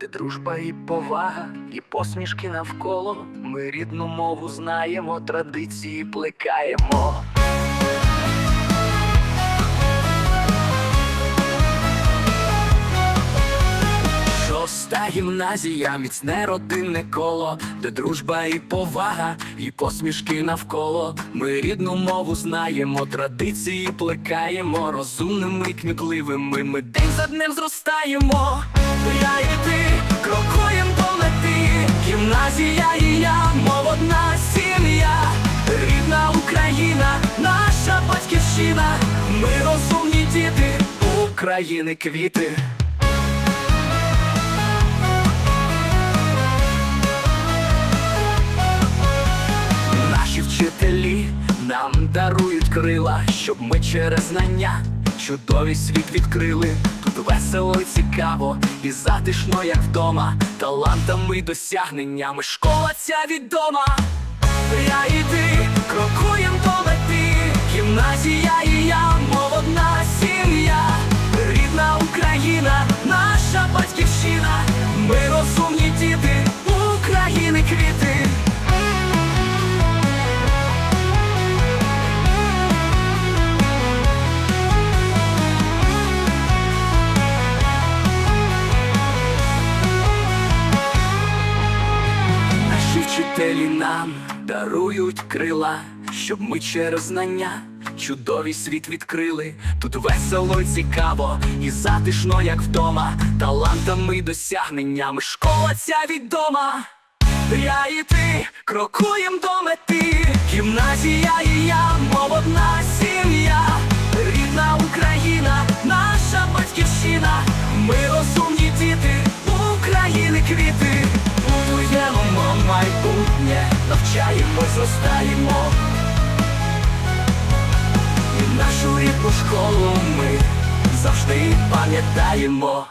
де дружба і повага, і посмішки навколо. Ми рідну мову знаємо, традиції плекаємо. Шоста гімназія, міцне родинне коло, де дружба і повага, і посмішки навколо. Ми рідну мову знаємо, традиції плекаємо, розумними і кмітливими. Ми день за днем зростаємо. Я Гімназія і я, мов одна сім'я. Рідна Україна, наша батьківщина. Ми розумні діти, України квіти. Наші вчителі нам дарують крила, щоб ми через знання чудовий світ відкрили. Весело і цікаво, і затишно, як вдома, талантами досягненнями. Школа ця відома. Я і ти крокуєм до мети, гімназія вчителі нам дарують крила, щоб ми через знання чудовий світ відкрили. Тут весело і цікаво, і затишно, як вдома, талантами досягненнями школа ця відома. Я і ти крокуєм до мети, гімназія і я, мов одна навчаємось, зростаємо. І нашу рідну школу ми завжди пам'ятаємо.